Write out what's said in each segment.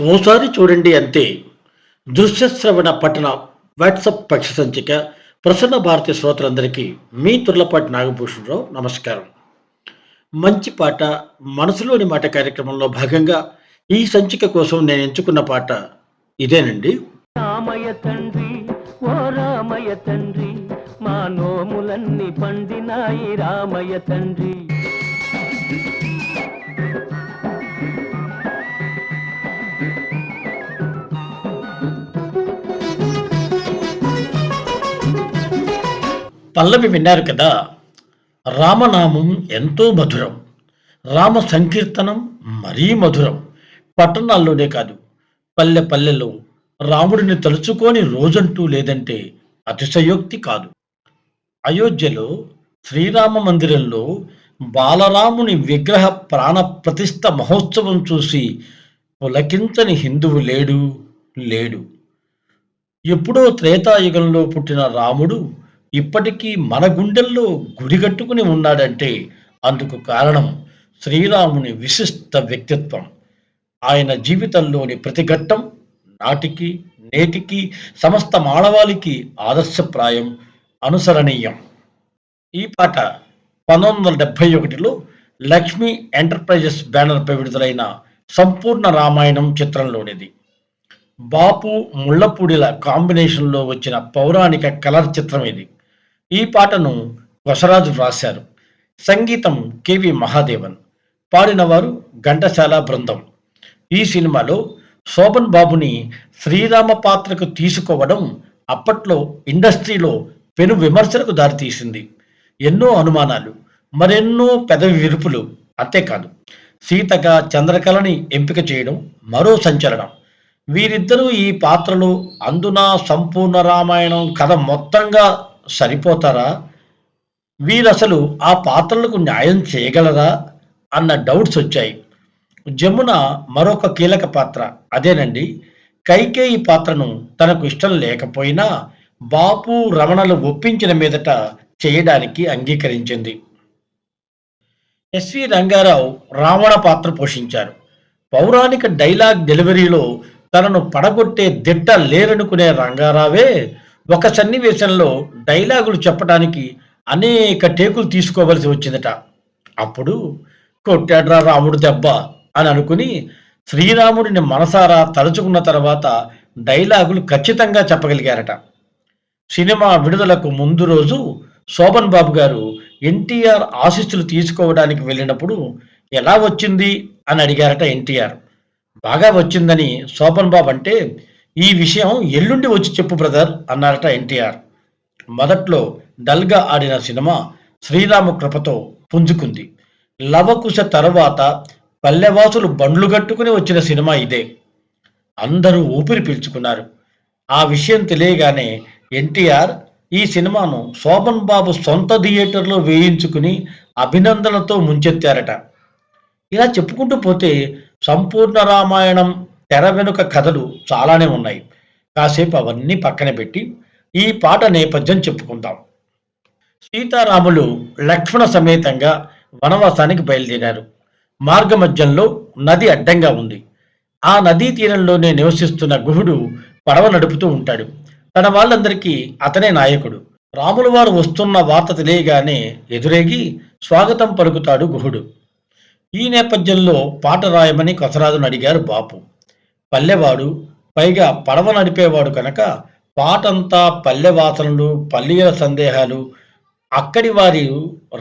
ఓసారి చూడండి అంతే. దృశ్యశ్రవణ పట్టణ వాట్సప్ పక్ష సంచిక. ప్రసన్న భారతి శ్రోతలందరికీ మీ తుర్లపాటి నాగభూషణరావు నమస్కారం. మంచి పాట మనసులోని మాట కార్యక్రమంలో భాగంగా ఈ సంచిక కోసం నేను ఎంచుకున్న పాట ఇదేనండి. రామయ్య తండ్రి ఓ రామయ్య తండ్రి మా నోములన్నీ పండినాయి రామయ్య తండ్రి. పల్లవి విన్నారు కదా రామనామం ఎంతో మధురం రామ సంకీర్తనం మరీ మధురం పట్టణాల్లోనే కాదు పల్లె పల్లెలో రాముడిని తలుచుకొని రోజంటూ లేదంటే అతిశయోక్తి కాదు. అయోధ్యలో శ్రీరామ మందిరంలో బాలరాముని విగ్రహ ప్రాణ ప్రతిష్ఠ మహోత్సవం చూసి పులకించని హిందువు లేడు లేడు. ఎప్పుడో త్రేతాయుగంలో పుట్టిన రాముడు ఇప్పటికీ మన గుండెల్లో గుడిగట్టుకుని ఉన్నాడంటే అందుకు కారణం శ్రీరాముని విశిష్ట వ్యక్తిత్వం. ఆయన జీవితంలోని ప్రతి ఘట్టం నాటికి నేటికి సమస్త మానవాళికి ఆదర్శప్రాయం అనుసరణీయం. ఈ పాట పంతొమ్మిది వందల డెబ్భై ఒకటిలో లక్ష్మీ ఎంటర్ప్రైజెస్ బ్యానర్పై విడుదలైన సంపూర్ణ రామాయణం చిత్రంలోనిది. బాపు ముళ్ళపూడిల కాంబినేషన్లో వచ్చిన పౌరాణిక కలర్ చిత్రం ఇది ఈ పాటను వసరాజు వ్రాశారు సంగీతం కెవి మహాదేవన్. పాడినవారు ఘంటసాల బృందం. ఈ సినిమాలో శోభన్ బాబుని శ్రీరామ పాత్రకు తీసుకోవడం అప్పట్లో ఇండస్ట్రీలో పెను విమర్శలకు దారితీసింది. ఎన్నో అనుమానాలు మరెన్నో పెదవి విరుపులు అంతేకాదు. సీతగా చంద్రకళని ఎంపిక చేయడం మరో సంచలనం. వీరిద్దరూ ఈ పాత్రలో అందున సంపూర్ణ రామాయణం కథ మొత్తంగా సరిపోతారా? వీరసలు ఆ పాత్రలకు న్యాయం చేయగలరా? అన్న డౌట్స్ వచ్చాయి. జమున మరొక కీలక పాత్ర. అదేనండి. కైకేయి పాత్రను తనకు ఇష్టం లేకపోయినా బాపు రమణలు ఒప్పించిన మీదట చేయడానికి అంగీకరించింది. ఎస్వి రంగారావు రావణ పాత్ర పోషించారు. పౌరాణిక డైలాగ్ డెలివరీలో తనను పడగొట్టే దిట్ట లేరనుకునే రంగారావే ఒక సన్నివేశంలో డైలాగులు చెప్పడానికి అనేక టేకులు తీసుకోవలసి వచ్చిందట. అప్పుడు కొట్టాడ్రా రాముడు దెబ్బ అని అనుకుని శ్రీరాముడిని మనసారా తలుచుకున్న తర్వాత డైలాగులు ఖచ్చితంగా చెప్పగలిగారట. సినిమా విడుదలకు ముందు రోజు శోభన్ బాబు గారు ఎన్టీఆర్ ఆశీస్సులు తీసుకోవడానికి వెళ్ళినప్పుడు ఎలా వచ్చింది? అని అడిగారట ఎన్టీఆర్. బాగా వచ్చిందని శోభన్ బాబు అంటే ఈ విషయం ఎల్లుండి వచ్చి చెప్పు బ్రదర్ అన్నారట ఎన్టీఆర్. మొదట్లో డల్గా ఆడిన సినిమా శ్రీరామ కృపతో పుంజుకుంది. లవకుశ తర్వాత పల్లెవాసులు బండ్లు కట్టుకుని వచ్చిన సినిమా ఇదే. అందరూ ఊపిరి పీల్చుకున్నారు. ఆ విషయం తెలియగానే ఎన్టీఆర్ ఈ సినిమాను శోభన్ బాబు సొంత థియేటర్లో వేయించుకుని అభినందనలతో ముంచెత్తారట. ఇలా చెప్పుకుంటూ పోతే సంపూర్ణ రామాయణం తెర వెనుక కథలు చాలానే ఉన్నాయి. కాసేపు అవన్నీ పక్కన పెట్టి ఈ పాట నేపథ్యం చెప్పుకుందాం. సీతారాములు లక్ష్మణ సమేతంగా వనవాసానికి బయలుదేరారు. మార్గమధ్యంలో నది అడ్డంగా ఉంది. ఆ నదీ తీరంలోనే నివసిస్తున్న గుహుడు పడవ నడుపుతూ ఉంటాడు. తన వాళ్ళందరికీ అతనే నాయకుడు. రాముల వారు వస్తున్న వార్త తెలియగానే ఎదురేగి స్వాగతం పలుకుతాడు గుహుడు. ఈ నేపథ్యంలో పాట రాయమని కొసరాజును అడిగారు బాపు. పల్లెవాడు పైగా పడవ నడిపేవాడు కనుక పాటంతా పల్లె వాసనలు పల్లీల సందేహాలు అక్కడి వారి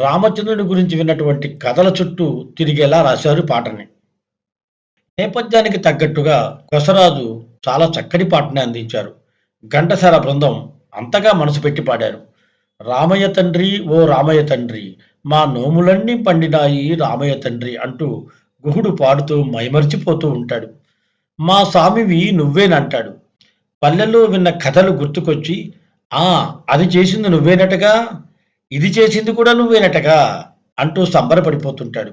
రామచంద్రుని గురించి విన్నటువంటి కథల చుట్టూ తిరిగేలా రాశారు పాటని. నేపథ్యానికి తగ్గట్టుగా కొసరాజు చాలా చక్కటి పాటని అందించారు. ఘంటసార బృందం అంతగా మనసు పెట్టి పాడారు. రామయ్య తండ్రి ఓ రామయ్య తండ్రి మా నోములన్నీ పండినాయి రామయ్య తండ్రి అంటూ గుహుడు పాడుతూ మైమరిచిపోతూ ఉంటాడు. మా స్వామివి నువ్వేనంటాడు. పల్లెల్లో విన్న కథలు గుర్తుకొచ్చి ఆ అది చేసింది నువ్వేనటగా? ఇది చేసింది కూడా నువ్వేనటగా? అంటూ సంబరపడిపోతుంటాడు.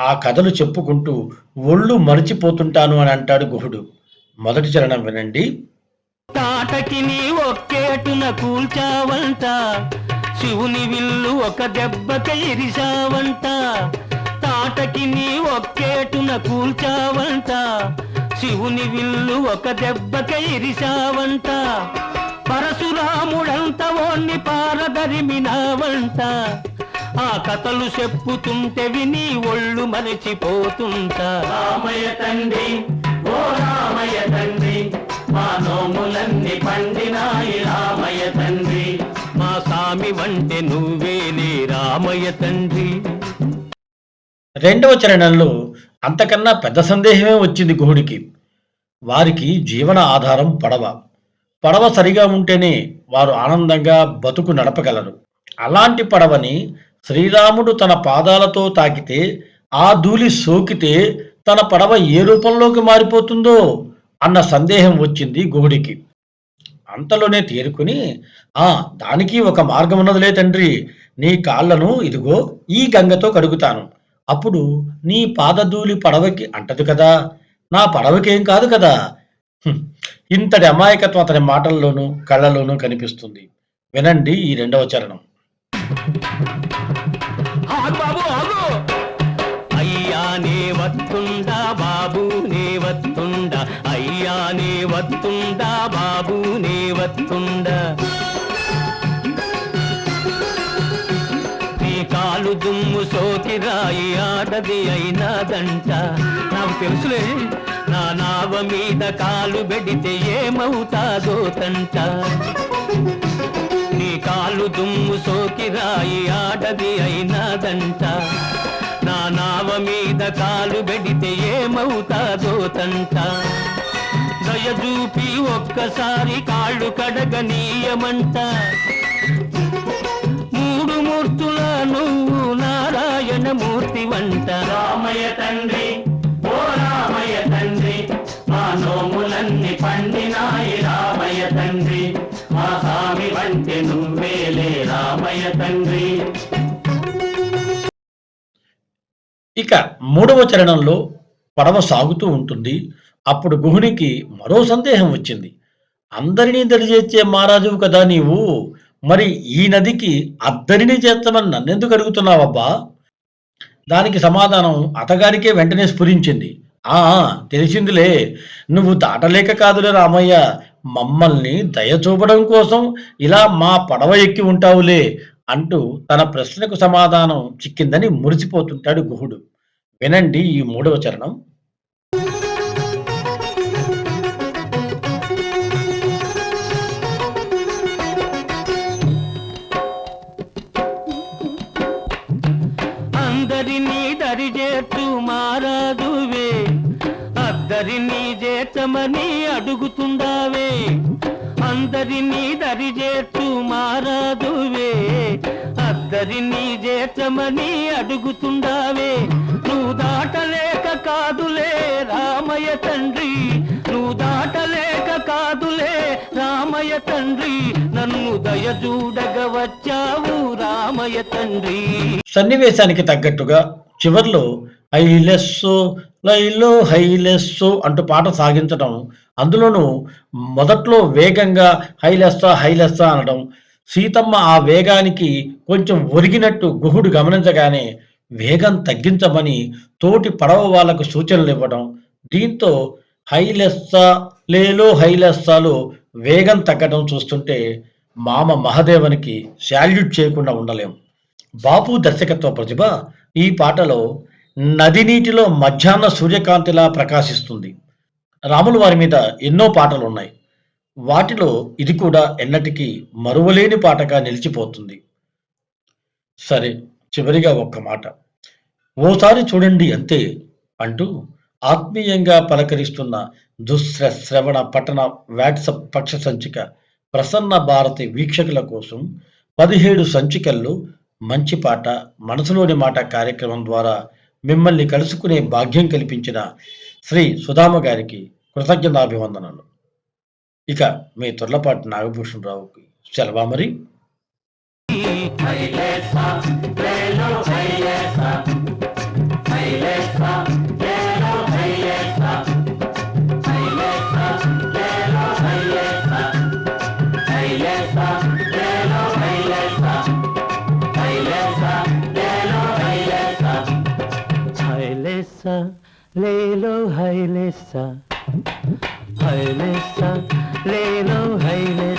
ఆ కథలు చెప్పుకుంటూ ఒళ్ళు మరిచిపోతుంటాను అని అంటాడు గుహుడు. మొదటి చరణం వినండి. తాటకి నీ ఒక్కేటున కూల్చావంట. శివుని విల్లు ఒక దెబ్బక ఇరిశావంట. తాటకి నీ ఒక్కేటున కూల్చావంట. శివుని విల్లు ఒక దెబ్బకే ఇరిశావంట. పరశురాముడంత ఓణ్ణి పారదరిమినావంట. ఆ కథలు చెప్పుతుంటే విని ఒళ్ళు మరిచిపోతుంటా. రామయ్య తండ్రి ఓ రామయ్య తండ్రి మా నోములన్నీ పండినాయి రామయ్య తండ్రి. మా స్వామి వంటే నువ్వేలే రామయ్య తండ్రి. రెండవ చరణంలో అంతకన్నా పెద్ద సందేహమే వచ్చింది గుహుడికి. వారికి జీవన ఆధారం పడవ. పడవ సరిగా ఉంటేనే వారు ఆనందంగా బతుకు నడపగలరు. అలాంటి పడవని శ్రీరాముడు తన పాదాలతో తాకితే ఆ ధూళి సోకితే తన పడవ ఏ రూపంలోకి మారిపోతుందో అన్న సందేహం వచ్చింది గుహుడికి. అంతలోనే తేరుకుని ఆ దానికి ఒక మార్గం ఉన్నదిలే తండ్రి. నీ కాళ్ళను ఇదిగో ఈ గంగతో కడుగుతాను. అప్పుడు నీ పాదధూళి పడవకి అంటదు కదా. నా పడవకేం కాదు కదా. ఇంతటి అమాయకత్వం అతని మాటల్లోనూ కళ్ళలోనూ కనిపిస్తుంది. వినండి ఈ రెండవ చరణం. ఆగు అయ్యా నే వత్తుండా బాబు నే వత్తుండా అయ్యా నే వత్తుండా బాబు నే వత్తుండా నీ దుమ్ము సోకి రాయి ఆడది అయినాదంట నాకు తెలుసులే నా నావ మీద కాలు పెడితే ఏమవుతాదో తంట నీ కాలు దుమ్ము సోకి రాయి ఆడది అయినాదంట నా నావ మీద కాలు పెడితే ఏమవుతాదో తంట దయచూపి ఒక్కసారి కాళ్ళు కడగనీయమంట. మూడు మూర్తుల నువ్వు నారాయణ మూర్తి వంట. రామయ్య తండ్రి ఓ రామయ్య తండ్రి మా నోములన్నీ పండినాయి రామయ్య తండ్రి. మా స్వామి వంటి నువ్వేలే రామయ్య తండ్రి. ఇక మూడవ చరణంలో పడవ సాగుతూ ఉంటుంది. అప్పుడు గుహునికి మరో సందేహం వచ్చింది. అందరినీ దరిచేర్చే మహారాజువు కదా నీవు. మరి ఈ నదికి అద్దరిని చేర్చమని నన్నెందుకు అడుగుతున్నావబ్బా? దానికి సమాధానం అతగారికే వెంటనే స్ఫురించింది. ఆ తెలిసిందిలే. నువ్వు దాటలేక కాదులే రామయ్య. మమ్మల్ని దయ చూపడం కోసం ఇలా మా పడవ ఎక్కి ఉంటావులే అంటూ తన ప్రశ్నకు సమాధానం చిక్కిందని మురిసిపోతుంటాడు గుహుడు. వినండి ఈ మూడవ చరణం. అందరినీ దరిచేట్టు మారాదువే. అద్దరినీ చేర్చమని అడుగుతుండావే. అందరినీ దరిచేట్టు మారాదువే. అద్దరినీ చేర్చమని అడుగుతుండావే. నువ్వు దాటలేక కాదులే రామయ్య తండ్రి. నువ్వు దాటలేక కాదు రామయ్య తండ్రి నన్ను దయచూడగ వచ్చావు రామయ్య తండ్రి. సన్నివేశానికి తగ్గట్టుగా చివర్లో ఐలెస్సో లైలో హైలెస్సో అంటూ పాట సాగించడం అందులోనూ మొదట్లో వేగంగా హైలెస్సా హైలెస్సా అనడం సీతమ్మ ఆ వేగానికి కొంచెం ఒరిగినట్టు గుహుడు గమనించగానే వేగం తగ్గించమని తోటి పడవ వాళ్ళకు సూచనలు ఇవ్వడం దీంతో హైలెస్సా లేలో హైలెస్సాలో వేగం తగ్గడం చూస్తుంటే మామ మహదేవనికి శాల్యూట్ చేయకుండా ఉండలేం. బాపు దర్శకత్వ ప్రతిభ ఈ పాటలో నది నీటిలో మధ్యాహ్న సూర్యకాంతిలా ప్రకాశిస్తుంది. రాములు వారి మీద ఎన్నో పాటలు ఉన్నాయి వాటిలో ఇది కూడా ఎన్నటికీ మరువలేని పాటగా నిలిచిపోతుంది. సరే చివరిగా ఒక్క మాట. ఓసారి చూడండి అంతే అంటూ ఆత్మీయంగా పలకరిస్తున్న దుశ్ర శ్రవణ పట్టణ వాట్సప్ పక్ష సంచిక ప్రసన్న భారతి వీక్షకుల కోసం పదిహేడు సంచికల్లో మంచి పాట మనసులోని మాట కార్యక్రమం ద్వారా మిమ్మల్ని కలుసుకునే భాగ్యం కల్పించిన శ్రీ సుధామ గారికి కృతజ్ఞతాభివందనలు. ఇక మీ తొర్లపాటి నాగభూషణరావుకి సెలవా మరి. లేలో హైలేస్తా హైలేస్తా లేలో హైలే